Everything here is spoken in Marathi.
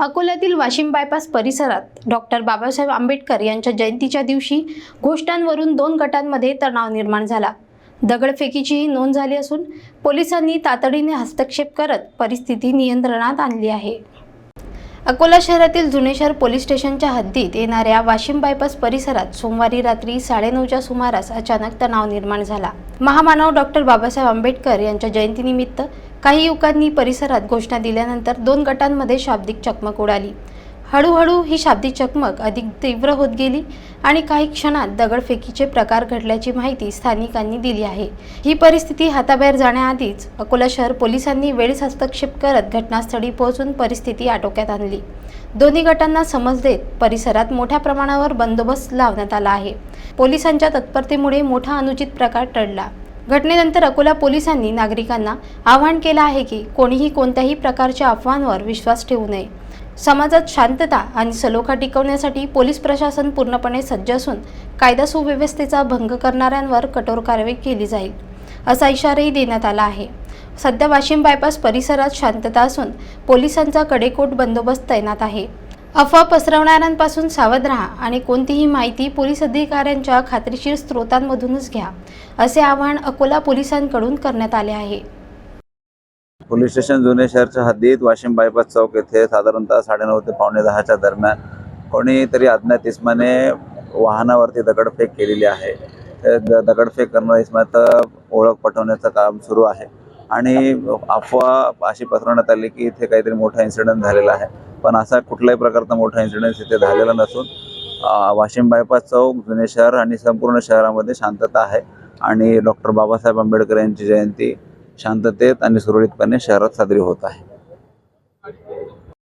अकोल्यातील वाशिम बायपास परिसरात डॉक्टर बाबासाहेब आंबेडकर यांच्या जयंतीच्या दिवशी गोष्टांवरून दोन गटांमध्ये तणाव निर्माण झाला. दगडफेकीचीही नोंद झाली असून पोलिसांनी तातडीने हस्तक्षेप करत परिस्थिती नियंत्रणात आणली आहे. अकोला शहरातील जुने शहर पोलीस स्टेशनच्या हद्दीत येणाऱ्या वाशिम बायपास परिसरात सोमवारी रात्री साडेनऊच्या सुमारास अचानक तणाव निर्माण झाला. महामानव डॉक्टर बाबासाहेब आंबेडकर यांच्या जयंतीनिमित्त काही युवकांनी परिसरात घोषणा दिल्यानंतर दोन गटांमध्ये शाब्दिक चकमक उडाली. हळूहळू ही शाब्दिक चकमक अधिक तीव्र होत गेली आणि काही क्षणात दगडफेकीचे प्रकार घडल्याची माहिती स्थानिकांनी दिली आहे. ही परिस्थिती हाताबाहेर जाण्याआधीच अकोला शहर पोलिसांनी वेळीच हस्तक्षेप करत घटनास्थळी पोहोचून परिस्थिती आटोक्यात आणली. दोन्ही गटांना समज देत परिसरात मोठ्या प्रमाणावर बंदोबस्त लावण्यात आला आहे. पोलिसांच्या तत्परतेमुळे मोठा अनुचित प्रकार टळला. घटनेनंतर अकोला पोलिसांनी नागरिकांना आवाहन केलं आहे की कोणीही कोणत्याही प्रकारच्या अफवांवर विश्वास ठेवू नये. समाजात शांतता आणि सलोखा टिकवण्यासाठी पोलीस प्रशासन पूर्णपणे सज्ज असून कायदा सुव्यवस्थेचा भंग करणाऱ्यांवर कठोर कारवाई केली जाईल असा इशाराही देण्यात आला आहे. सध्या वाशिम बायपास परिसरात शांतता असून पोलिसांचा कडेकोट बंदोबस्त तैनात आहे. अफवा पसरवणाऱ्यांपासून सावध राहा आणि कोणतीही माहिती पोलीस अधिकाऱ्यांच्या खात्रीशीर स्रोतांमधूनच घ्या असे आवाहन अकोला पोलिसांकडून करण्यात आले आहे. पोलीस स्टेशन जुने शहरच्या हद्दीत वाशिम बायपास चौक येथे साधारणतः साडेनऊ ते पावणे दहाच्या दरम्यान कोणीतरी अज्ञात इस्माने वाहनावरती दगडफेक केलेली आहे. दगडफेक करणं इस्माचं ओळख पटवण्याचं काम सुरू आहे. आणि अफवा अशी पसरवण्यात आली की इथे काहीतरी मोठा इन्सिडेंट झालेला आहे. पण असा कुठल्याही प्रकारचा मोठा इन्सिडेंट इथे झालेला नसून वाशिम बायपास चौक जुने शहर आणि संपूर्ण शहरामध्ये शांतता आहे. आणि डॉक्टर बाबासाहेब आंबेडकर यांची जयंती शांततेत आणि सुरळीतपणे शहरात साजरी होत आहे.